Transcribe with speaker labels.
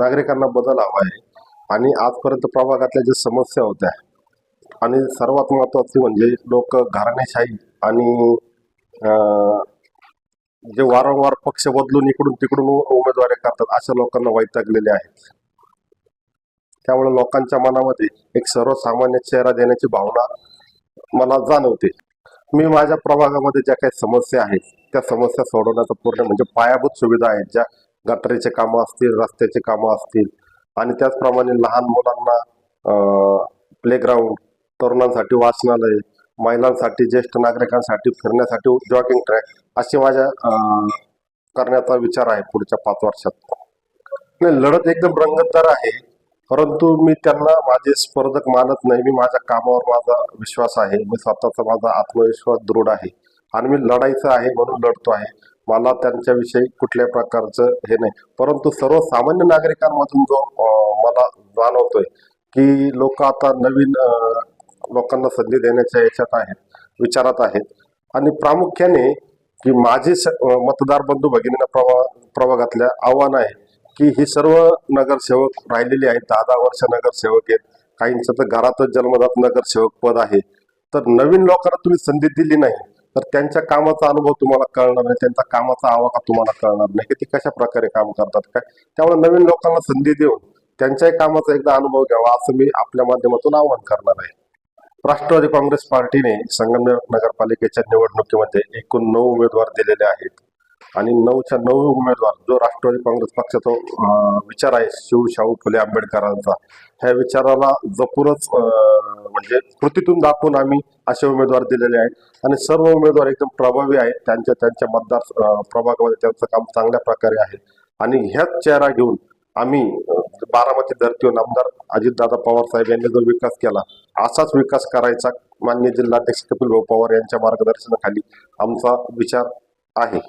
Speaker 1: नागरिकांना बदल हवा आहे. आणि आजपर्यंत प्रभागातल्या ज्या समस्या होत्या आणि सर्वात महत्वाची म्हणजे लोक घराणेशाही आणि जे वारंवार पक्ष बदलून इकडून तिकडून उमेदवारी करतात अशा लोकांना वैतागलेले आहेत. त्यामुळे लोकांच्या मनामध्ये एक सर्वसामान्य चेहरा देण्याची भावना मला जाणवते. मी माझ्या प्रभागामध्ये ज्या काही समस्या आहेत त्या समस्या सोडवण्याचा पूर्ण म्हणजे पायाभूत सुविधा आहेत ज्या गटारीचे कामं असतील रस्त्याचे कामं असतील. आणि त्याचप्रमाणे लहान मुलांना प्लेग्राऊंड तरुणांसाठी वाचनालय महिलांसाठी ज्येष्ठ नागरिकांसाठी फिरण्यासाठी जॉगिंग ट्रॅक असे माझ्या करण्याचा विचार आहे पुढच्या पाच वर्षात. नाही लढत एकदम रंगतदार आहे. परंतु मी त्यांना माझे स्पर्धक मानत नाही. मी माझ्या कामावर माझा विश्वास आहे. मी स्वतःचा माझा आत्मविश्वास दृढ आहे. आणि मी लढायचं आहे म्हणून लढतो आहे. मला त्यांच्याविषयी कुठल्या प्रकारचं हे नाही. परंतु सर्वसामान्य नागरिकांमधून जो मला जाणवतोय की लोक आता नवीन लोकांना संधी देण्याच्या याच्यात आहेत विचारात आहेत. आणि प्रामुख्याने की माझे स- मतदार बंधू भगिनींना प्रवा प्रभागातल्या आव्हान आहे की ही सर्व नगरसेवक राहिलेली आहेत दहा दहा वर्ष नगरसेवक आहेत. काहींचं तर घरातच जन्मदात नगरसेवक पद आहे. तर नवीन लोकांना तुम्ही संधी दिली नाही. तर त्यांच्या कामाचा अनुभव तुम्हाला कळणार नाही त्यांचा कामाचा आवाका तुम्हाला कळणार नाही. की ते कशा प्रकारे काम करतात काय? त्यामुळे नवीन लोकांना संधी देऊन त्यांच्याही कामाचा एकदा अनुभव घ्यावा असं मी आपल्या माध्यमातून आवाहन करणार आहे. राष्ट्रवादी काँग्रेस पार्टीने संगमनेर नगरपालिकेच्या निवडणुकीमध्ये एकूण नऊ उमेदवार दिलेले आहेत. आणि नऊच्या नऊ उमेदवार जो राष्ट्रवादी काँग्रेस पक्षाचा विचार आहे शिव शाहू फुले आंबेडकरांचा ह्या विचाराला जपूनच म्हणजे कृतीतून दाखवून आम्ही असे उमेदवार दिलेले आहेत. आणि सर्व उमेदवार एकदम प्रभावी आहेत. त्यांच्या त्यांच्या मतदार प्रभागामध्ये त्यांचं काम चांगल्या प्रकारे आहे. आणि ह्याच चेहरा घेऊन आम्ही बारामती धर्तीवर आमदार अजितदादा पवार साहेब यांनी जो विकास केला असाच विकास करायचा मान्य जिल्हाध्यक्ष कपिल भाऊ पवार यांच्या मार्गदर्शनाखाली आमचा विचार आहे.